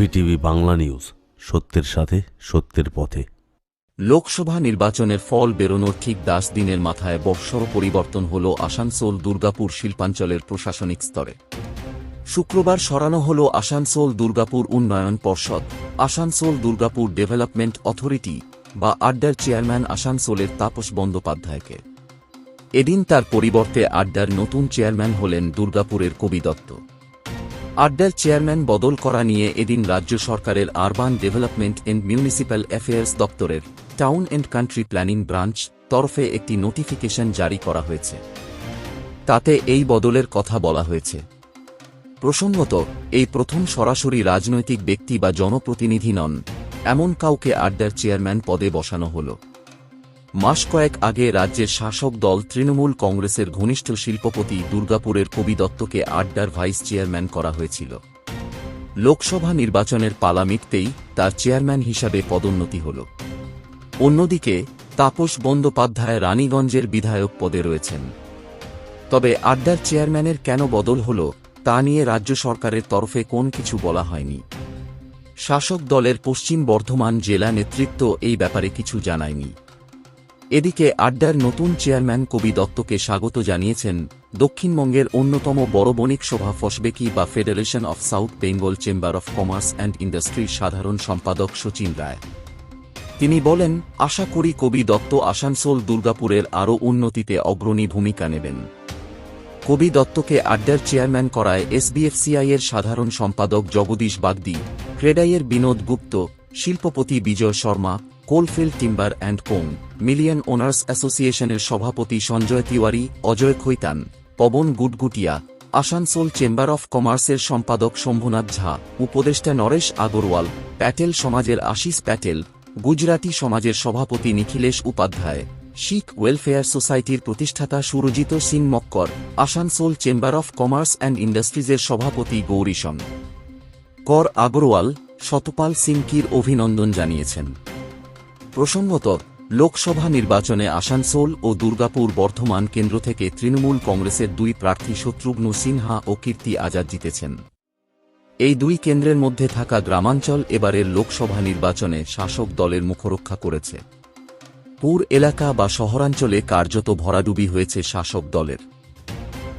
VTV Bangla news, সত্যের সাথে, সত্যের পথে। লোকসভা নির্বাচনের ফল বেরোনোর ঠিক দাস দিনের মাথায় বৎসর পরিবর্তন হল আসানসোল দুর্গাপুর শিল্পাঞ্চলের প্রশাসনিক স্তরে। শুক্রবার সরানো হল আসানসোল দুর্গাপুর উন্নয়ন পর্ষদ। আসানসোল দুর্গাপুর ডেভেলপমেন্ট অথরিটি বা আড্ডার চেয়ারম্যান আসানসোলের তাপস বন্দ্যোপাধ্যায়কে। এদিন তার পরিবর্তে আড্ডার নতুন চেয়ারম্যান হলেন দুর্গাপুরের কবি দত্ত। আড্ডার চেয়ারম্যান বদল করা নিয়ে এদিন রাজ্য সরকারের urban development and municipal affairs দপ্তরের town and country planning branch তরফে একটি নোটিফিকেশন জারি করা হয়েছে। তাতে এই বদলের কথা বলা হয়েছে। প্রসঙ্গত, এই প্রথম সরাসরি রাজনৈতিক ব্যক্তি বা জনপ্রতিনিধি নন, এমন কাউকে আড্ডার চেয়ারম্যান পদে বসানো হল। মাস কয়েক আগে রাজ্যের শাসক দল তৃণমূল কংগ্রেসের ঘনিষ্ঠ শিল্পপতি দুর্গাপুরের কবি দত্তকে আড্ডার ভাইস চেয়ারম্যান করা হয়েছিল। লোকসভা নির্বাচনের পালা মিটতেই তার চেয়ারম্যান হিসাবে পদোন্নতি হল। অন্যদিকে, তাপস বন্দ্যোপাধ্যায় রানীগঞ্জের বিধায়ক পদে রয়েছেন। তবে আড্ডার চেয়ারম্যানের কেন বদল হল, তা নিয়ে রাজ্য সরকারের তরফে কোন কিছু বলা হয়নি। শাসক দলের পশ্চিম বর্ধমান জেলা নেতৃত্ব এই ব্যাপারে কিছু জানায়নি। এদিকে আড্ডার নতুন চেয়ারম্যান কবি দত্তকে স্বাগত জানিয়েছেন দক্ষিণবঙ্গের অন্যতম বড় বণিক সভা ফসবেকি বা federation of South Bengal chamber of commerce and ইন্ডাস্ট্রির সাধারণ সম্পাদক সচিন রায়। তিনি বলেন, আশা করি কবি দত্ত আসানসোল, দুর্গাপুরের আরও উন্নতিতে অগ্রণী ভূমিকা নেবেন। কবি দত্তকে আড্ডার চেয়ারম্যান করায় এসবিএফসিআই এর সাধারণ সম্পাদক জগদীশ বাগদি, ক্রেডাইয়ের বিনোদ গুপ্ত, শিল্পপতি Bijay Sharma coalfield timber and co, million owners অ্যাসোসিয়েশনের সভাপতি সঞ্জয় তিওয়ারি, অজয় খৈতান, পবন গুটগুটিয়া, আসানসোল চেম্বার অফ কমার্সের সম্পাদক শম্ভুনাথ ঝা, উপদেষ্টা নরেশ আগরওয়াল, প্যাটেল সমাজের আশিস প্যাটেল, গুজরাটি সমাজের সভাপতি নিখিলেশ উপাধ্যায়, শিখ ওয়েলফেয়ার সোসাইটির প্রতিষ্ঠাতা Surajit Singh Makkar, Asansol chamber of commerce and ইন্ডাস্ট্রিজের সভাপতি গৌরীশন। কর আগরওয়াল, শতপাল সিংকির অভিনন্দন জানিয়েছেন। প্রসঙ্গত, লোকসভা নির্বাচনে আসানসোল ও দুর্গাপুর বর্ধমান কেন্দ্র থেকে তৃণমূল কংগ্রেসের দুই প্রার্থী শত্রুঘ্ন সিনহা ও কীর্তি আজাদ জিতেছেন। এই দুই কেন্দ্রের মধ্যে থাকা গ্রামাঞ্চল এবারের লোকসভা নির্বাচনে শাসক দলের মুখরক্ষা করেছে। পুর এলাকা বা শহরাঞ্চলে কার্যত ভরাডুবি হয়েছে শাসক দলের।